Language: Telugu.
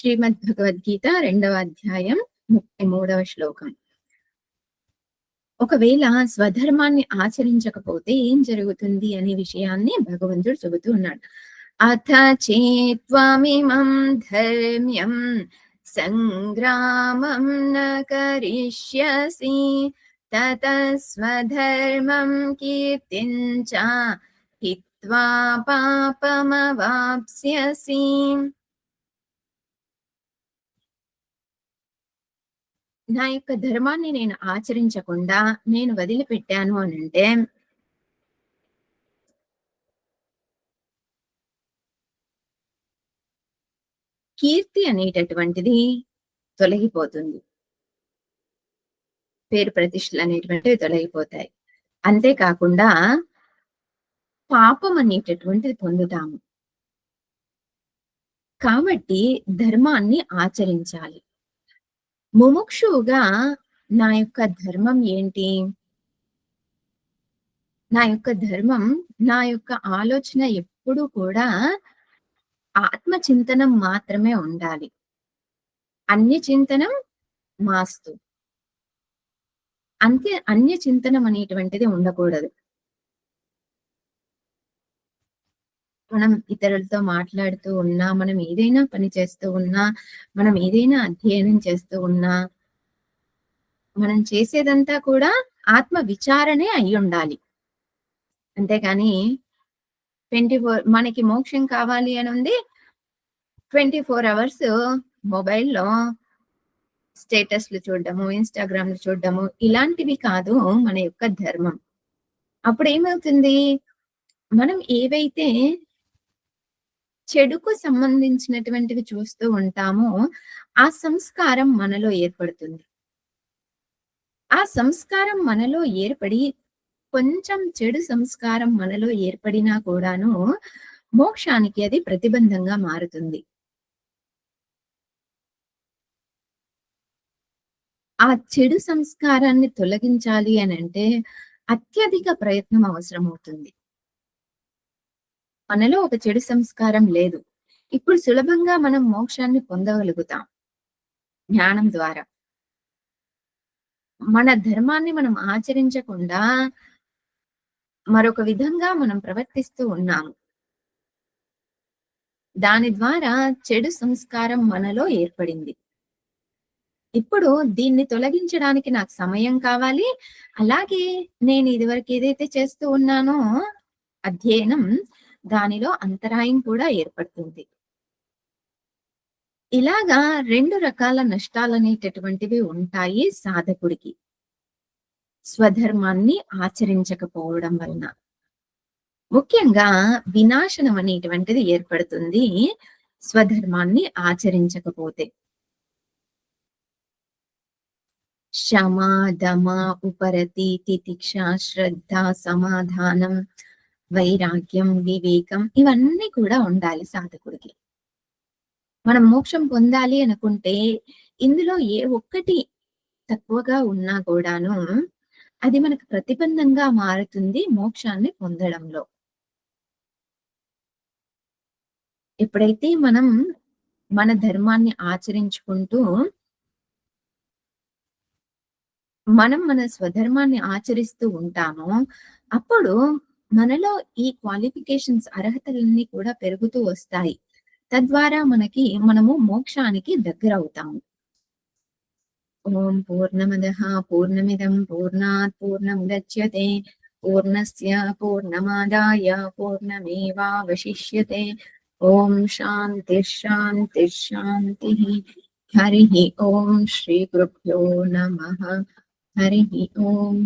శ్రీమద్ భగవద్గీత రెండవ అధ్యాయం ముప్పై మూడవ శ్లోకం. ఒకవేళ స్వధర్మాన్ని ఆచరించకపోతే ఏం జరుగుతుంది అనే విషయాన్ని భగవంతుడు చెబుతూ ఉన్నాడు. అథ చేత్వామిమం ధర్మ్యం సంగ్రామం న కరిష్యసి తత స్వధర్మం కీర్తించ హిత్వా పాపమవాప్స్యసి. నా యొక్క ధర్మాన్ని నేను ఆచరించకుండా నేను వదిలిపెట్టాను అని అంటే కీర్తి అనేటటువంటిది తొలగిపోతుంది. పేరు ప్రతిష్టలు అనేటువంటివి తొలగిపోతాయి. అంతేకాకుండా పాపం అనేటటువంటిది పొందుతాము. కాబట్టి ధర్మాన్ని ఆచరించాలి. ముముక్షువుగా నా యొక్క ధర్మం ఏంటి? నా యొక్క ధర్మం నా యొక్క ఆలోచన ఎప్పుడు కూడా ఆత్మ చింతనం మాత్రమే ఉండాలి. అన్య చింతనం మాస్తు. అంతే అన్య చింతనం అనేటువంటిది ఉండకూడదు. మనం ఇతరులతో మాట్లాడుతూ ఉన్నా మనం ఏదైనా పని చేస్తూ ఉన్నా మనం ఏదైనా అధ్యయనం చేస్తూ ఉన్నా మనం చేసేదంతా కూడా ఆత్మ విచారణే అయి ఉండాలి. అంతేకాని ట్వంటీ ఫోర్ మనకి మోక్షం కావాలి అని ఉంది ట్వంటీ ఫోర్ అవర్స్ మొబైల్లో స్టేటస్లు చూడడము ఇన్స్టాగ్రామ్లు చూడడము ఇలాంటివి కాదు మన యొక్క ధర్మం. అప్పుడు ఏమవుతుంది మనం ఏవైతే చెడుకు సంబంధించినటువంటివి చూస్తూ ఉంటామో ఆ సంస్కారం మనలో ఏర్పడుతుంది. ఆ సంస్కారం మనలో ఏర్పడి కొంచెం చెడు సంస్కారం మనలో ఏర్పడినా కూడాను మోక్షానికి అది ప్రతిబంధంగా మారుతుంది. ఆ చెడు సంస్కారాన్ని తొలగించాలి అని అంటే అత్యధిక ప్రయత్నం అవసరం అవుతుంది మనలో ఒక చెడు సంస్కారం లేదు. ఇప్పుడు సులభంగా మనం మోక్షాన్ని పొందగలుగుతాం. జ్ఞానం ద్వారా. మన ధర్మాన్ని మనం ఆచరించకుండా మరొక విధంగా మనం ప్రవర్తిస్తూ ఉన్నాము. దాని ద్వారా చెడు సంస్కారం మనలో ఏర్పడింది. ఇప్పుడు దీన్ని తొలగించడానికి నాకు సమయం కావాలి. అలాగే నేను ఇదివరకు ఏదైతే చేస్తూ ఉన్నానో అధ్యయనం దానిలో అంతరాయం కూడా ఏర్పడుతుంది. ఇలాగా రెండు రకాల నష్టాలు అనేటటువంటివి ఉంటాయి సాధకుడికి. స్వధర్మాన్ని ఆచరించకపోవడం వలన. ముఖ్యంగా వినాశనం అనేటువంటిది ఏర్పడుతుంది స్వధర్మాన్ని ఆచరించకపోతే. శమ దమ ఉపరతి తితిక్ష శ్రద్ధ సమాధానం వైరాగ్యం వివేకం ఇవన్నీ కూడా ఉండాలి సాధకుడికి. మనం మోక్షం పొందాలి అనుకుంటే ఇందులో ఏ ఒక్కటి తక్కువగా ఉన్నా కూడాను అది మనకు ప్రతిబంధంగా మారుతుంది మోక్షాన్ని పొందడంలో. ఎప్పుడైతే మనం మన ధర్మాన్ని ఆచరించుకుంటూ మనం మన స్వధర్మాన్ని ఆచరిస్తూ ఉంటామో అప్పుడు మనలో ఈ క్వాలిఫికేషన్స్ అర్హతలన్నీ కూడా పెరుగుతూ వస్తాయి. తద్వారా మనకి మనము మోక్షానికి దగ్గర అవుతాము ఓం పూర్ణమద పూర్ణమిదం పూర్ణాత్ పూర్ణం గచ్యతే పూర్ణస్య పూర్ణమాదాయ పూర్ణమేవాశిష్యతే ఓం శాంతి శాంతి శాంతి హరి ఓం శ్రీ గురుభ్యో నమ. హరి ఓం